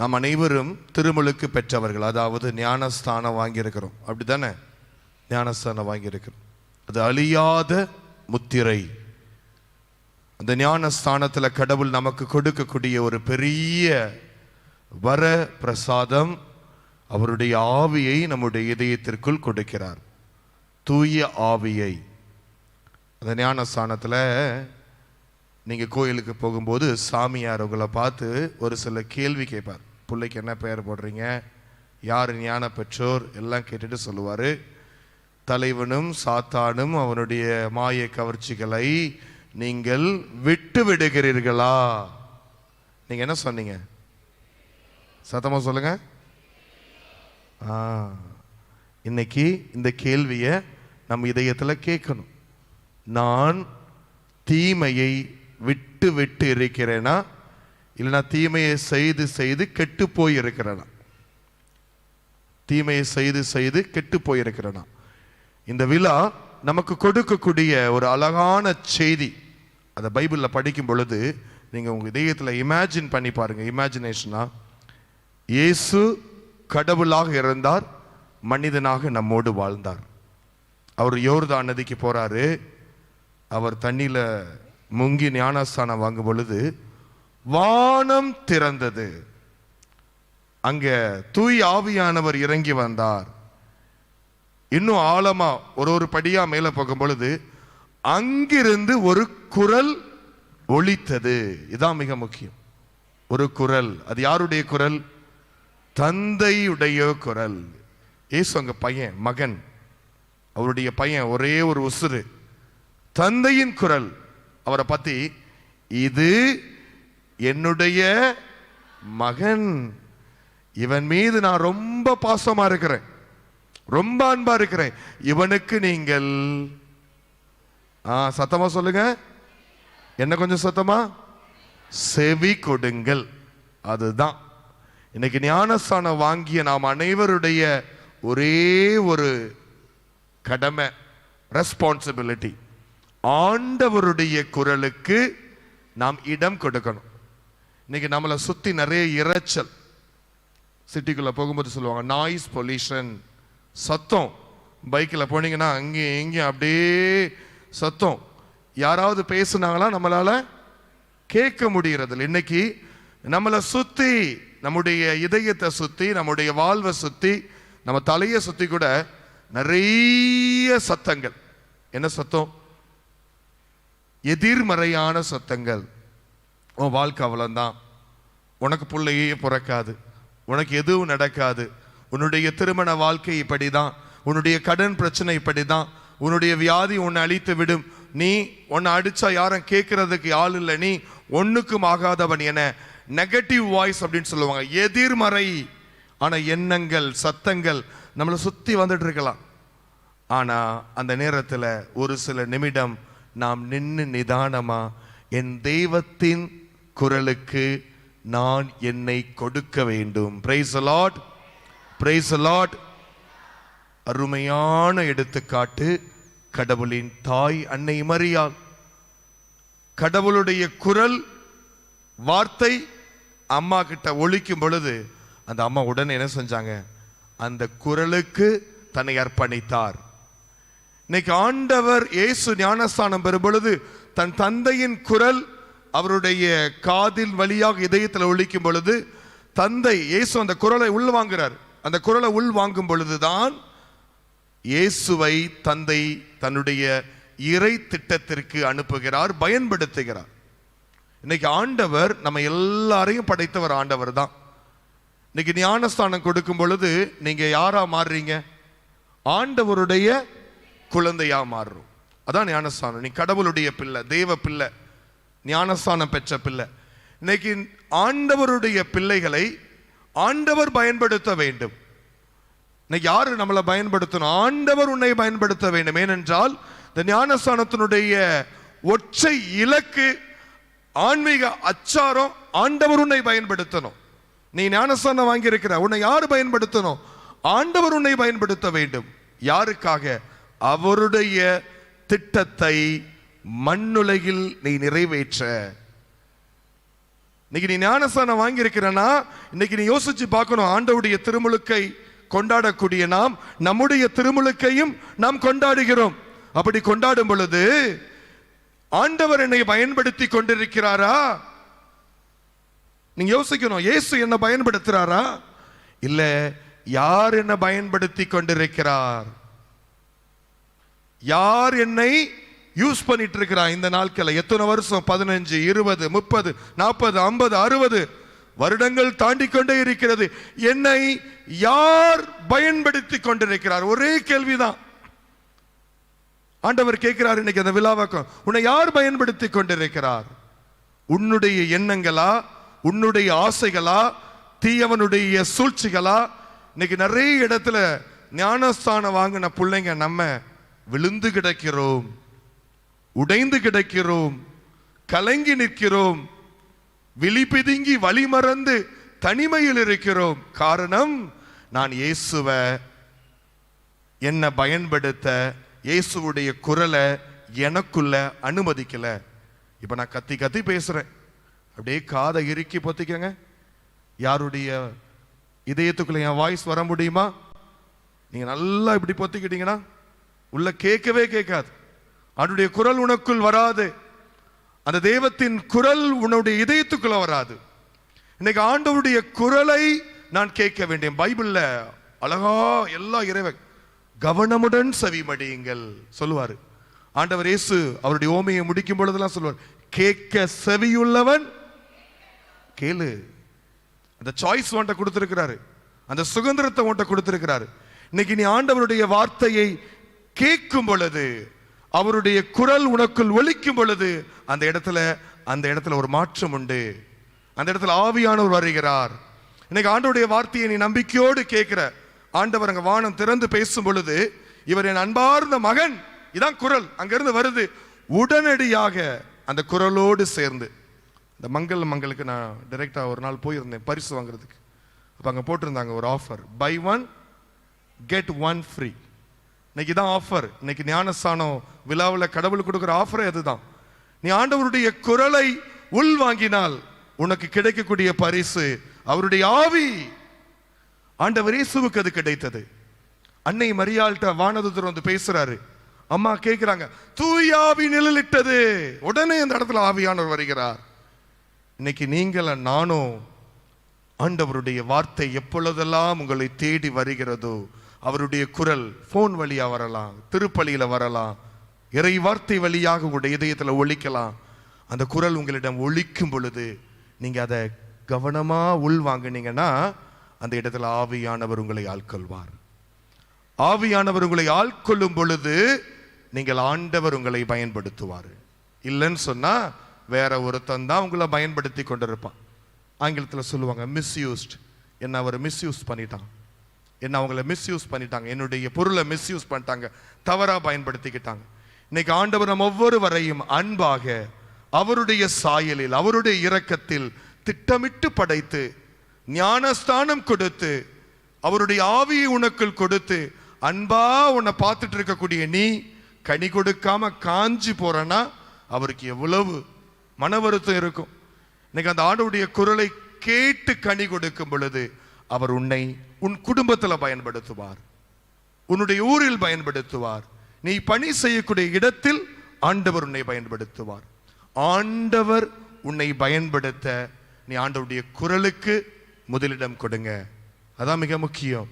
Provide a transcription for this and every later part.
நாம் அனைவரும் திருமுழுக்கு பெற்றவர்கள். அதாவது ஞானஸ்தானம் வாங்கியிருக்கிறோம். அப்படிதானே ஞானஸ்தானம் வாங்கியிருக்கிறோம். அது அழியாத முத்திரை. அந்த ஞானஸ்தானத்தில் கடவுள் நமக்கு கொடுக்கக்கூடிய ஒரு பெரிய வர பிரசாதம் அவருடைய ஆவியை நம்முடைய இதயத்திற்குள் கொடுக்கிறார். தூய ஆவியை. அந்த ஞானஸ்தானத்தில் நீங்கள் கோயிலுக்கு போகும்போது சாமியார் உங்களை பார்த்து ஒரு சில கேள்வி கேட்பார். பிள்ளைக்கு என்ன பெயர் போடுறீங்க? யார் ஞான பெற்றோர்? எல்லாம் கேட்டுட்டு சொல்லுவார். தலைவனும் சாத்தானும் அவனுடைய மாய கவர்ச்சிகளை நீங்கள் விட்டு விடுகிறீர்களா? நீங்கள் என்ன சொன்னீங்க? சத்தமா சொல்லுங்க. ஆ இன்னைக்கு இந்த கேள்வியை நம்ம இதயத்தில் கேட்கணும். நான் தீமையை விட்டு விட்டு இருக்கிறேன்னா இல்லைனா தீமையை செய்து செய்து கெட்டு போயிருக்கிறனா தீமையை செய்து செய்து கெட்டு போயிருக்கிறனா இந்த விழா நமக்கு கொடுக்கக்கூடிய ஒரு அழகான செய்தி. அதை பைபிளில் படிக்கும் பொழுது நீங்கள் உங்கள் இதயத்தில் இமேஜின் பண்ணி பாருங்கள் இமேஜினேஷனாக இயேசு கடவுளாக இருந்தார் மனிதனாக நம்மோடு வாழ்ந்தார். அவர் யோர்தான் நதிக்கு போகிறாரு அவர் தண்ணியில் முங்கி ஞானஸ்தானம் வாங்கும் பொழுது வானம் திறந்தது. அங்க தூய் ஆவியானவர் இறங்கி வந்தார். இன்னும் ஆழமா ஒரு ஒரு படியா மேல போகும் பொழுது அங்கிருந்து ஒரு குரல் ஒழித்தது இதான் மிக முக்கியம். ஒரு குரல். அது யாருடைய குரல்? தந்தையுடைய குரல். ஏசு அங்க பையன் மகன். அவருடைய பையன் ஒரே ஒரு உசுறு. தந்தையின் குரல். அவரை பத்தி இது என்னுடைய மகன் இவன் மீது நான் ரொம்ப பாசமா இருக்கிறேன். ரொம்ப அன்பா இருக்கிறேன். இவனுக்கு நீங்கள் ஆ சத்தமா சொல்லுங்க. என்ன கொஞ்சம் சத்தமா? செவி கொடுங்கள். அதுதான். இன்னைக்கு ஞானஸ்தானம் வாங்கிய நாம் அனைவருடைய ஒரே ஒரு கடமை ரெஸ்பான்சிபிலிட்டி ஆண்டவருடைய குரலுக்கு நாம் இடம் கொடுக்கணும். இன்னைக்கு நம்மளை சுற்றி நிறைய இரைச்சல். சிட்டிக்குள்ளே போகும்போது சொல்லுவாங்க நாய்ஸ் பொல்யூஷன் சத்தம். பைக்கில் போனீங்கன்னா அங்கேயும் இங்கேயும் அப்படியே சத்தம். யாராவது பேசுனாங்களா நம்மளால்? கேட்க முடியறதில்ல. இன்னைக்கு நம்மளை சுற்றி நம்முடைய இதயத்தை சுற்றி நம்முடைய வாழ்வை சுற்றி நம்ம தலையை சுற்றி கூட நிறைய சத்தங்கள். என்ன சத்தம்? எதிர்மறையான சத்தங்கள். உன் வாழ்க்கை அவ்வளோதான் உனக்கு பிள்ளையே பிறக்காது. உனக்கு எதுவும் நடக்காது. உன்னுடைய திருமண வாழ்க்கை இப்படி தான் உன்னுடைய கடன் பிரச்சனை இப்படிதான். உன்னுடைய வியாதி உன்னை அழித்து விடும். நீ உன்னை அடித்தா யாரும் கேட்கறதுக்கு ஆள் இல்லை. நீ ஒன்றுக்கும் ஆகாதவன் என நெகட்டிவ் வாய்ஸ் அப்படின்னு சொல்லுவாங்க. எதிர்மறை. ஆன எண்ணங்கள் சத்தங்கள் நம்மளை சுற்றி வந்துட்டு இருக்கலாம். ஆனால் அந்த நேரத்தில் ஒரு சில நிமிடம் நாம் நின்று நிதானமாக என் தெய்வத்தின் குரலுக்கு நான் என்னை கொடுக்க வேண்டும். பிரைஸ் அலாட் பிரைஸ் அலாட் அருமையான எடுத்துக்காட்டு கடவுளின் தாய் அன்னை மரியாள் கடவுளுடைய குரல் வார்த்தை அம்மா கிட்ட ஒழிக்கும் பொழுது அந்த அம்மா உடனே என்ன செஞ்சாங்க? அந்த குரலுக்கு தன்னை அர்ப்பணித்தார். இன்னைக்கு ஆண்டவர் இயேசு ஞானஸ்தானம் பெறும் பொழுது தன் தந்தையின் குரல் அவருடைய காதில் வழியாக இதயத்தில் ஒழிக்கும் பொழுது தந்தை இயேசு அந்த குரலை உள் வாங்குறார். அந்த குரலை உள் வாங்கும் பொழுதுதான் இயேசுவை தந்தை தன்னுடைய இறை திட்டத்திற்கு அனுப்புகிறார் பயன்படுத்துகிறார். இன்னைக்கு ஆண்டவர் நம்ம எல்லாரையும் படைத்தவர் ஆண்டவர் தான். இன்னைக்கு ஞானஸ்தானம் கொடுக்கும் பொழுது நீங்க யாரா மாறுறீங்க? ஆண்டவருடைய குழந்தையா மாறுறோம். அதான் ஞானஸ்தானம். நீ கடவுளுடைய பிள்ளை தேவ பிள்ளை. ஞானஸ்தானம் பெற்ற பிள்ளை. இன்னைக்கு ஆண்டவருடைய பிள்ளைகளை ஆண்டவர் பயன்படுத்த வேண்டும். இன்னைக்கு யாரு நம்மளை பயன்படுத்தணும்? ஆண்டவர் உன்னை பயன்படுத்த வேண்டும். ஏனென்றால் இந்த ஞானஸ்தானத்தினுடைய ஒற்றை இலக்கு ஆன்மீக அச்சாரம் ஆண்டவர் உன்னை பயன்படுத்தணும். நீ ஞானஸ்தானம் வாங்கியிருக்கிற உன்னை யார் பயன்படுத்தணும்? ஆண்டவர் உன்னை பயன்படுத்த வேண்டும். யாருக்காக? அவருடைய திட்டத்தை மண்ணுலகில் நீ நிறைவேற்ற. இன்னைக்கு நீ ஞானசானம் வாங்கியிருக்கிறனா இன்னைக்கு நீ யோசிச்சு பார்க்கணும் ஆண்டவுடைய திருமுழுக்கை கொண்டாடக்கூடிய நாம் நம்முடைய திருமுழுக்கையும் நாம் கொண்டாடுகிறோம். அப்படி கொண்டாடும் பொழுது ஆண்டவர் என்னை பயன்படுத்தி கொண்டிருக்கிறாரா? நீங்க யோசிக்கணும் இயேசு என்ன பயன்படுத்துறாரா? இல்ல யார் என்ன பயன்படுத்தி கொண்டிருக்கிறார்? யார் என்னை யூஸ் பண்ணிட்டு இருக்கிறா இந்த நாட்களில். எத்தனை வருஷம்? பதினஞ்சு இருபது முப்பது நாற்பது ஐம்பது அறுபது. வருடங்கள் தாண்டி கொண்டே இருக்கிறது. என்னை யார் பயன்படுத்தி கொண்டிருக்கிறார்? ஒரே கேள்விதான். ஆண்டவர் கேட்கிறார் இன்னைக்கு அந்த விழாவாக்கம். உன்னை யார் பயன்படுத்தி கொண்டிருக்கிறார்? உன்னுடைய எண்ணங்களா? உன்னுடைய ஆசைகளா? தீயவனுடைய சூழ்ச்சிகளா? இன்னைக்கு நிறைய இடத்துல ஞானஸ்தானம் வாங்கின பிள்ளைங்க நம்ம விழுந்து கிடக்கிறோம். உடைந்து கிடக்கிறோம் கலங்கி நிற்கிறோம் விழி பிதுங்கி வழி மறந்து தனிமையில் இருக்கிறோம். காரணம் நான் இயேசுவை என்னை பயன்படுத்த இயேசுவுடைய குரலை எனக்குள்ள அனுமதிக்கல. இப்ப நான் கத்தி கத்தி பேசுறேன். அப்படியே காதை இறுக்கி பொத்திக்கங்க யாருடைய இதயத்துக்குள்ள என் வாய்ஸ் வர முடியுமா? நீங்க நல்லா இப்படி பொத்திக்கிட்டீங்கன்னா உள்ள கேட்கவே கேட்காது. அவனுடைய குரல் உனக்குள் வராது. அந்த தெய்வத்தின் குரல் உன்னுடைய இதயத்துக்குள்ள வராது. இன்னைக்கு ஆண்டவருடைய குரலை நான் கேட்க வேண்டிய பைபிள்ல அழகா எல்லா இறைவன் கவனமுடன் செவிமடியுங்கள் சொல்லுவாரு. ஆண்டவர் இயேசு அவருடைய ஓமையை முடிக்கும் பொழுதெல்லாம் சொல்லுவார். கேட்க செவியுள்ளவன் கேளு. அந்த சாய்ஸ் உன்ட்ட கொடுத்துருக்கிறாரு. அந்த சுதந்திரத்தை உன்ட்ட கொடுத்துருக்கிறாரு. இன்னைக்கு நீ ஆண்டவருடைய வார்த்தையை கேட்கும் பொழுது அவருடைய குரல் உனக்குள் ஒலிக்கும் பொழுது அந்த இடத்துல அந்த இடத்துல ஒரு மாற்றம் உண்டு. அந்த இடத்துல ஆவியானவர் வருகிறார். இன்னைக்கு ஆண்டோடைய வார்த்தையை நீ நம்பிக்கையோடு கேட்கிற. ஆண்டவர் அங்கே வானம் திறந்து பேசும் பொழுது இவர் என் அன்பார்ந்த மகன் இதான் குரல். அங்கிருந்து வருது. உடனடியாக அந்த குரலோடு சேர்ந்து இந்த மங்கள் மங்களுக்கு நான் டைரெக்டாக ஒரு நாள் போயிருந்தேன் பரிசு வாங்குறதுக்கு. அப்போ அங்கே போட்டிருந்தாங்க ஒரு offer buy one get one free இன்னைக்கு தான் ஆஃபர் இன்னைக்கு ஞானஸ்தானம் விழாவில் கடவுள் கொடுக்குற ஆஃபரே அதுதான். நீ ஆண்டவருடைய குரலை உள் வாங்கினால் உனக்கு கிடைக்கக்கூடிய பரிசு அவருடைய ஆவி. ஆண்டவர் இயேசுவுக்கு அது கிடைத்தது. அன்னை மரியாள்கிட்ட வானதுதர் வந்து பேசுறாரு. அம்மா கேட்கிறாங்க தூயாவி நிழலிட்டது. உடனே அந்த இடத்துல ஆவியானவர் வருகிறார். இன்னைக்கு நீங்கள நானும் ஆண்டவருடைய வார்த்தை எப்பொழுதெல்லாம் உங்களை தேடி வருகிறதோ அவருடைய குரல் ஃபோன் வழியா வரலாம் திருப்பலியில வரலாம் இறை வார்த்தை வழியாக உங்களுடைய இதயத்தில் ஒழிக்கலாம். அந்த குரல் உங்களிடம் ஒழிக்கும் பொழுது நீங்கள் அதை கவனமாக உள்வாங்கினீங்கன்னா அந்த இடத்துல ஆவியானவர் உங்களை ஆட்கொள்வார் ஆவியானவர் உங்களை ஆட்கொள்ளும் பொழுது நீங்கள் ஆண்டவர் உங்களை பயன்படுத்துவார். இல்லைன்னு சொன்னால் வேற ஒருத்தன் தான் உங்களை பயன்படுத்தி கொண்டிருப்பான். ஆங்கிலத்தில் சொல்லுவாங்க மிஸ்யூஸ்ட் என்ன அவர் மிஸ்யூஸ் பண்ணிட்டான். என்ன அவங்கள மிஸ்யூஸ் பண்ணிட்டாங்க. என்னுடைய பொருளை மிஸ்யூஸ் பண்ணிட்டாங்க. தவறாக பயன்படுத்திக்கிட்டாங்க. இன்னைக்கு ஆண்டவர் நம் ஒவ்வொருவரையும் அன்பாக அவருடைய சாயலில் அவருடைய இரக்கத்தில் திட்டமிட்டு படைத்து ஞானஸ்தானம் கொடுத்து அவருடைய ஆவியை உனக்குள் கொடுத்து அன்பா உன்னை பார்த்துட்டு இருக்கக்கூடிய நீ கனி கொடுக்காம காஞ்சி போறனா? அவருக்கு எவ்வளவு மன வருத்தம் இருக்கும். இன்னைக்கு அந்த ஆண்டவருடைய குரலை கேட்டு கனி கொடுக்கும் பொழுது அவர் உன்னை உன் குடும்பத்தில் பயன்படுத்துவார். உன்னுடைய ஊரில் பயன்படுத்துவார். நீ பணி செய்யக்கூடிய இடத்தில் ஆண்டவர் உன்னை பயன்படுத்துவார். ஆண்டவர் உன்னை பயன்படுத்த நீ ஆண்டவருடைய குரலுக்கு முதலிடம் கொடுங்க. அதான் மிக முக்கியம்.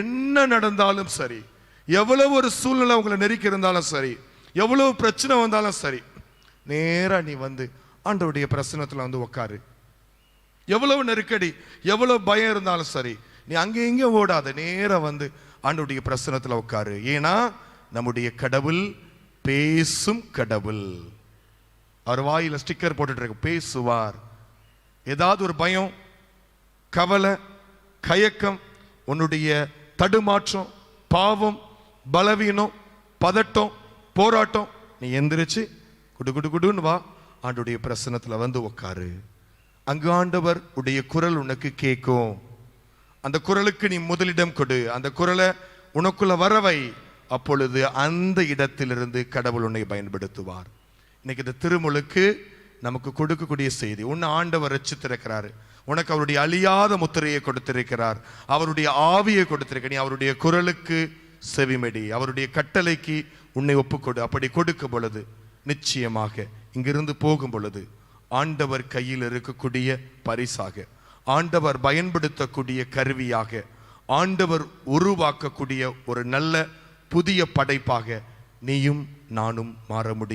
என்ன நடந்தாலும் சரி எவ்வளவு ஒரு சூழ்நிலை உங்களை நெருக்கி இருந்தாலும் சரி எவ்வளவு பிரச்சனை வந்தாலும் சரி நேராக நீ வந்து ஆண்டவருடைய பிரசனத்தில் வந்து உட்காரு எவ்வளவு நெருக்கடி எவ்வளவு பயம் இருந்தாலும் சரி நீ அங்கே இங்கே ஓடாத. நேராக வந்து ஆண்டவருடைய பிரசனத்தில் உட்காரு ஏன்னா நம்முடைய கடவுள் பேசும் கடவுள். அவர் வாயில ஸ்டிக்கர் போட்டுட்டு இருக்கு பேசுவார். ஏதாவது ஒரு பயம் கவலை கயக்கம் உன்னுடைய தடுமாற்றம் பாவம் பலவீனம் பதட்டம் போராட்டம் நீ எந்திரிச்சு குடு குடு குடுன்னு வா. ஆண்டுடைய பிரசனத்தில் வந்து உட்காரு அங்கு ஆண்டவர் உடைய குரல் உனக்கு கேட்கும். அந்த குரலுக்கு நீ முதலிடம் கொடு. அந்த குரலை உனக்குள்ள வரவை. அப்பொழுது அந்த இடத்திலிருந்து கடவுள் உன்னை பயன்படுத்துவார். இன்னைக்கு இந்த திருமுழுக்கு நமக்கு கொடுக்கக்கூடிய செய்தி உன்னை ஆண்டவர் ரச்சித்திருக்கிறாரு உனக்கு அவருடைய அழியாத முத்திரையை கொடுத்திருக்கிறார். அவருடைய ஆவியை கொடுத்திருக்க நீ அவருடைய குரலுக்கு செவிமடி அவருடைய கட்டளைக்கு உன்னை ஒப்புக்கொடு. அப்படி கொடுக்கும் பொழுது நிச்சயமாக இங்கிருந்து போகும் பொழுது ஆண்டவர் கையில் இருக்கக்கூடிய பரிசாக ஆண்டவர் பயன்படுத்தக்கூடிய கருவியாக ஆண்டவர் உருவாக்கக்கூடிய ஒரு நல்ல புதிய படைப்பாக நீயும் நானும் மாற முடியும்.